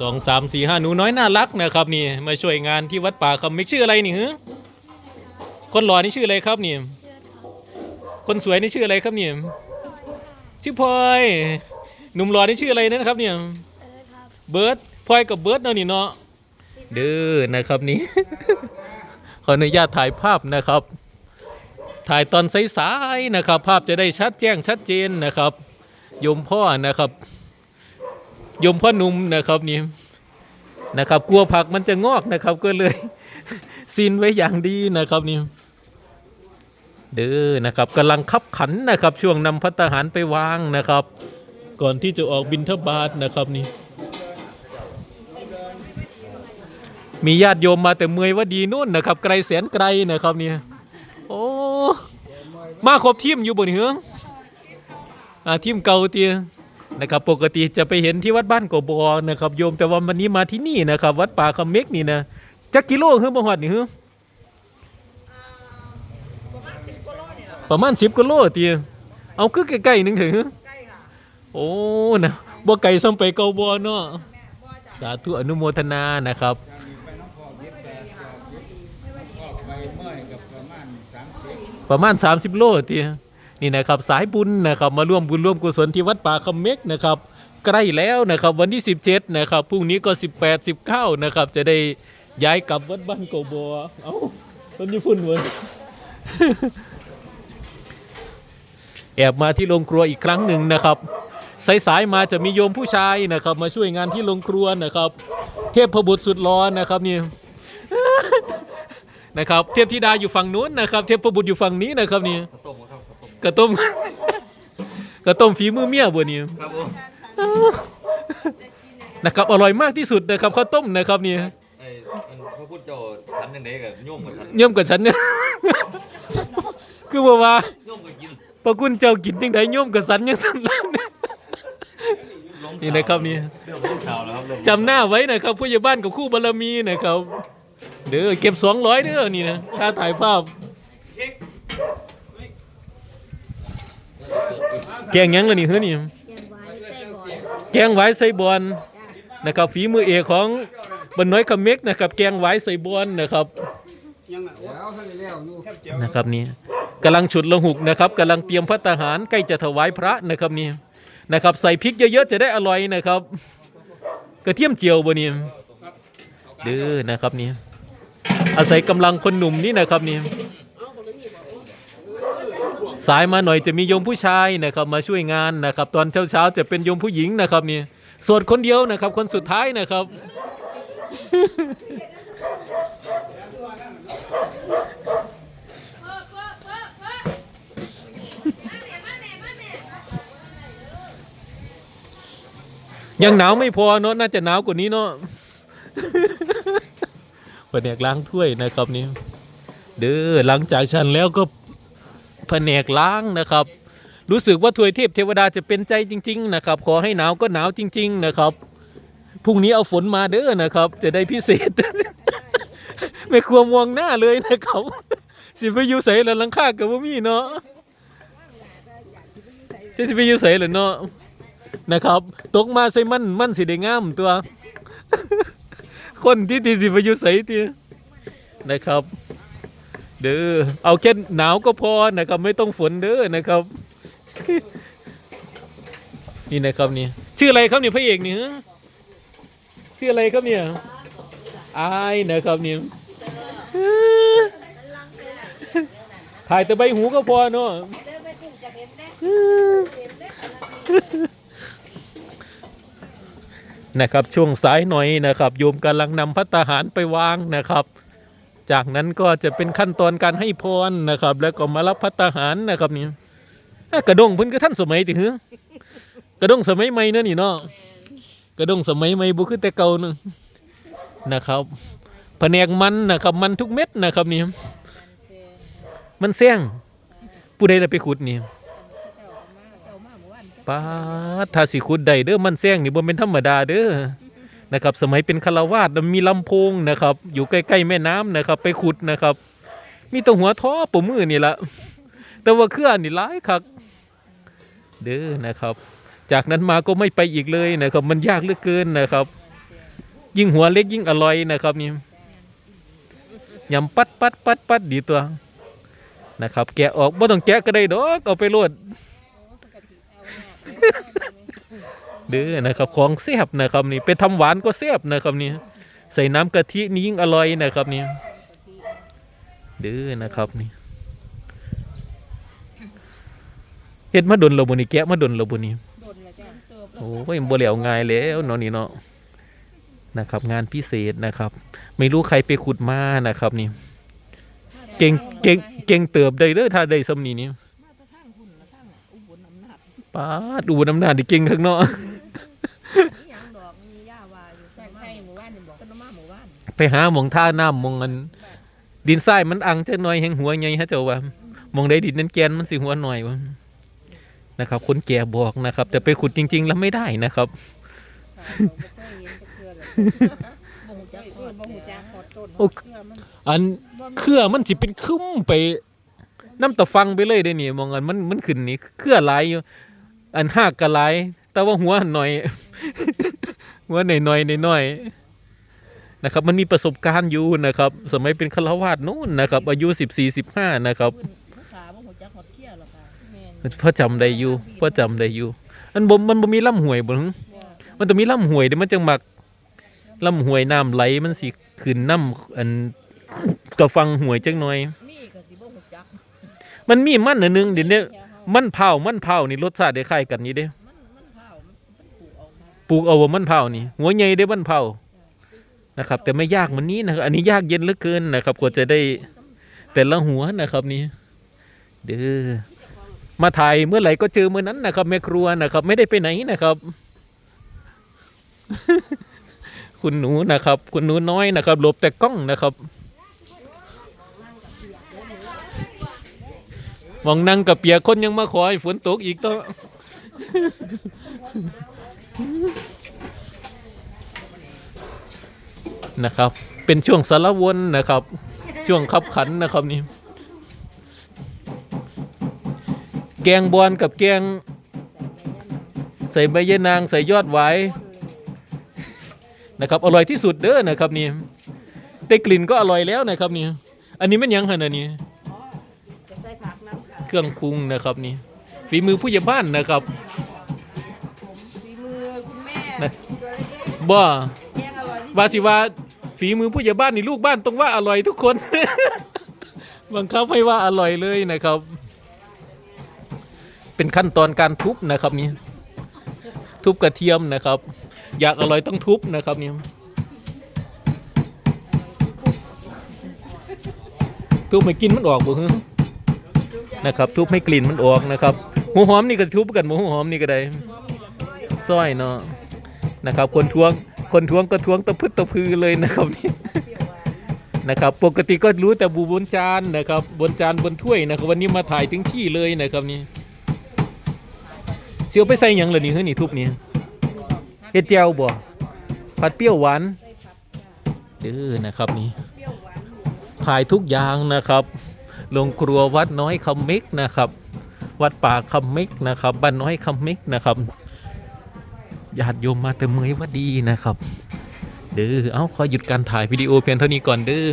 สองสามสี่ห้าหนูน้อยน่ารักนะครับนี่มาช่วยงานที่วัดป่าคำมิกชื่ออะไรนี่ฮะคนหล่อนี่ชื่ออะไรครับนี่คนสวยนี่ชื่ออะไรครับเนี่ยชื่อพลอยหนุ่มหล่อนี่ชื่ออะไรนะครับเนี่ยเบิร์ดพลอยกับเบิร์ดเนาะนี่เนาะเด้อนะครับนี่ขออนุญาตถ่ายภาพนะครับ ถ่ายตอนสายๆนะครับ ภาพจะได้ชัดแจ้งชัดเจนนะครับ ยมพ่อนะครับ ยมพ่อหนุ่มนะครับนี่นะครับกลัวผักมันจะงอกนะครับ ก็เลยซีนไว้อย่างดีนะครับนี่เด้อนะครับกำลังคับขันนะครับ ช่วงนำพัตตาหารไปวางนะครับ ก่อนที่จะออกบินทบาทนะครับนี่มีญาติโยมมาแต่เมยว่าดีนู่นนะครับ ไกลแสนไกลนะครับนี่โอ้มาครบทีมอยู่บนเหืองอ่าทีมเก่าเตีย นะครับปกติจะไปเห็นที่วัดบ้านกบอนะครับโยมแต่ว่าวันนี้มาที่นี่นะครับ วัดป่าคำเม็กนี่นะจักกิโลเฮือบ่ฮอดนี่เฮือประมาณ10กิโลเตียเอาคือใกล้ๆนึงเถอะเฮือโอ้นะบ่ไกลซ้ำไปเกาบ่เนาะสาธุอนุโมทนานะครับไปเมื่อยกับประมาณสามสิบประมาณ 30 โลที นี่นะครับสายบุญนะครับมาร่วมบุญร่วมกุศลที่วัดป่าคำเม็กนะครับใกล้แล้วนะครับวันที่ 17นะครับพรุ่งนี้ก็ 18 19นะครับจะได้ย้ายกลับวัดบ้านโกบัวเอ้าต้นญี่ปุ่นเว้ยแอบมาที่โรงครัวอีกครั้งหนึ่งนะครับสายๆมาจะมีโยมผู้ชายนะครับ มาช่วยงานที่โรงครัวนะครับ เทพบุตรสุดร้อนนะครับนี่นะครับ เทพธิดาอยู่ฝั่งนู้นนะครับ เทพบุตรอยู่ฝั่งนี้นะครับนี่ กระต้ม กระต้มฝีมือเมียบัวนี่ครับผมนะครับอร่อยมากที่สุดนะครับข้าวต้มนะครับนี่ไอ้มันพระพุทธเจ้าฉันยังไงกับโยมกับฉันเยี่ยมกับฉันเนี่ยคือว่าว่าโยมกับกินพระคุณเจ้ากินจังไดโยมกับสันยังสันแล้วเนี่ยนี่นะครับนี่เรื่องของข่าวแล้วครับเรื่องจำหน้าไว้นะครับผู้ใหญ่บ้านกับคู่บารมีนะครับเด้อเก็บสองร้อยเด้อนี่นะค่าถ่ายภาพ แกงหยังเลยนี่เฮ้ยนี่เขียนไว้ใส่บอลแกงไว้ใส่บอลนะครับฝีมือเอกของบนน้อยคำเม็กนะครับแกงไว้ใส่บอลนะครับนะครับนี่กำลังฉุดละหุกนะครับกำลังเตรียมพัตตาหารใกล้จะถวายพระนะครับนี่นะครับใส่พริกเยอะๆจะได้อร่อยนะครับ กระเทียมเจียวบ่นี่เด้อนะครับนี่อาศัยกำลังคนหนุ่มนี่นะครับนี่ สายมาหน่อยจะมีโยมผู้ชายนะครับมาช่วยงานนะครับ ตอนเช้าๆจะเป็นโยมผู้หญิงนะครับนี่สวดคนเดียวนะครับคนสุดท้ายนะครับ ยังหนาวไม่พอเนาะน่าจะหนาวกว่านี้เนาะแผนกล้างถ้วยนะครับนี่เด้อหลังจากฉันแล้วก็ แผนกล้างนะครับ รู้สึกว่าถวยเทพเทวดาจะเป็นใจจริง ๆ นะครับ ขอให้หนาวก็หนาวจริง ๆ นะครับพรุ่งนี้เอาฝนมาเด้อนะครับ จะได้พิเศษ ไม่ควรมองหน้าเลยนะครับสิไปอยู่ใส่ล้วหลังคากับว่ามีเนาะจะสิไปอยู่ใส่หรือเนาะนะครับ ตกมาใส่มันมันสิได้งามตัว คนที่ที่สิไปอยู่ใส่ตีนะครับ เด้อเอาแค่หนาวก็พอนะครับ ไม่ต้องฝนเด้อนะครับ นี่นะครับนี่ชื่ออะไรครับเนี่ยพระเอกนี่ชื่ออะไรครับเนี่ยอายนะครับนี่ถ่ายแต่ใบหูก็พอเนาะนะครับช่วงสายหน่อยนะครับ โยมกำลังนำพัตตาหารไปวางนะครับ จากนั้นก็จะเป็นขั้นตอนการให้พรนะครับ แล้วก็มารับพัตตาหารนะครับนี่กระดงเพิ่นก็ท่านสมัยติหือกระดงสมัยใหม่เนอะนี่เนาะกระดงสมัยใหม่บุคือแต่เก่านอะนะครับแผนกมันนะครับ มันทุกเม็ดนะครับนี่มันแซงผู้ใดละไปขุดนี่ป้าถ้าสิขุดได้เด้อมันแซงนี่บ่เป็นธรรมดาเด้อ นะครับสมัยเป็นคารวาสมีลำโพงนะครับ อยู่ใกล้ๆแม่น้ำนะครับ ไปขุดนะครับ มีแตัวหัวท้อปมือนี่ละแต่ว่าเครื่องนี่ร้ายคักเด้อนะครับ จากนั้นมาก็ไม่ไปอีกเลยนะครับ มันยากเหลือเกินนะครับ ยิ่งหัวเล็กยิ่งอร่อยนะครับนี่ยำปัดปัดปัดปัดดีตัวนะครับ แกะออกบ่ต้องแกะก็ได้ดอกเอาไปโลด เด้อนะครับของแซ่บนะครับนี่ไปทำหวานก็แซ่บนะครับนี่ใส่น้ำกะทินี่ยิ่งอร่อยนะครับนี่เด้อนะครับนี่เฮ็ดมาดนเราบ่นี่แกะมาดนเราบ่นี่โดนแล้วจ้ะโอ้ยบ่แล้วง่ายแล้วเนาะนี่เนาะนะครับ งานพิเศษนะครับ ไม่รู้ใครไปขุดมานะครับนี่เก่งเก่งเก่งเติบได้เด้อถ้าได้สำนีนี้มาตะทางหุ่นมาทางอุบลอำนาจป้าดดูน้ำหน้าดิเก่งข้างนอก ไปหาหมองท่าน้ำหมองอัน ดินทรายมันอังจักหน่อยแห่งหัวใหญ่ฮะเจ้าว่าหมองได้ดินนั้นแกนมันสิหัวหน่อยวะนะครับ คนแก่บอกนะครับ แต่ไปขุดจริง ๆ แล้วไม่ได้นะครับ บ่หูจักต้นบ่หูจักขอดต้นโอ้เครือมันอันเครือมันสิเป็นคึ้มไปน้ำตะฟังไปเลยได้อนี่มองอันมันมันขึ้นนี่เครือหลายอยู่ อันหากกะหลาย แต่ว่าหัวหน่อย หัวหน่อยหน่อยหน่อยๆ นะครับมันมีประสบการณ์อยู่นะครับสมัยเป็นฆราวาสนู่นนะครับอายุสิบสี่สิบห้านะครับผู้ขาบ่หูจักขอดเที่ยวหรอกค่ะแม่นพ่อจำได้อยู่พ่อจำได้อยู่อันบ่มันบ่มีลำห้วยบ่หึมันต้องมีลำห้วยเดี๋ยวมันจังมักลำห้วยน้ำไหลมันสิขึ้นน้ำอันกระฟังห้วยจังหน่อยมีก็สิบ่หูจักมันมีมันอันหนึงเดี๋ยวนี้มันเผามันเผานี่รสชาติได้คล้ายกันนี่เด้มันมันเผามันมันปลูกออกมาปลูกเอาว่ามันเผานี่หัวใหญ่ได้มันเผา นะครับ แต่ไม่ยากเหมันนี้นะครับ อันนี้ยากเย็นเหลือเกินนะครับกว่าจะได้แต่ละหัวนะครับนี่เด้อมาถ่ายเมื่อไหร่ก็เจอเมื่อนั้นนะครับแม่ครัวนะครับ ไม่ได้ไปไหนนะครับ คุณหนูนะครับ คุณหนูน้อยนะครับหลบแต่กล้องนะครับมองนั่งกับเปียกคนยังมาขอให้ฝนตกอีกต้อง นะครับ เป็นช่วงสารวนนะครับ ช่วงขับขันนะครับนี่แกงบอลกับแกง ใส่ใบยะนางใส่ยอดไว้นะครับ อร่อยที่สุดเด้อนะครับนี่ได้กลิ่นก็อร่อยแล้วนะครับนี่อันนี้มันหยังขนาดนี้จะใส่ผักน้ำค่ะเครื่องปรุงนะครับนี่ฝีมือผู้ใหญ่บ้านนะครับฝีมือคุณแม่นะตัวเล็กบ่ๆแกงอร่อยที่สุดว่าสิว่า ฝีมือผู้ใหญ่บ้านนี่ลูกบ้านต้องว่าอร่อยทุกคน บังคับให้ว่าอร่อยเลยนะครับ เป็นขั้นตอนการทุบนะครับนี่ทุบกระเทียมนะครับ อยากอร่อยต้องทุบนะครับนี่ทุบให้กลินมันออกบ่ฮึนะครับ ทุบให้กลิ่นมันออกนะครับหัวหอมนี่ก็ทุบกันหัวหอมนี่ก็ได้ซอยเนาะนะครับ คนทวง คนทวงก็ทวงตะพึดตะพือเลยนะครับนี่นะครับปกติก็รู้แต่บูบนจานนะครับบนจานบนถ้วยนะครับวันนี้มาถ่ายถึงที่เลยนะครับนี่เสียวไปใส่ยังเลยนี่เฮ้ยนี่ทุบนี่เฮ็ดแจ่วบ่ผัดเปรี้ยวหวานเด้อนะครับนี่ถ่ายทุกอย่างนะครับโรงครัววัดน้อยคำเม็กนะครับ วัดป่าคำเม็กนะครับบ้านน้อยคำเม็กนะครับ ญาติโยมมาเต่เมยว่าดีนะครับ เด้อ เอาขอหยุดการถ่ายวิดีโอเพียงเท่านี้ก่อนเด้อ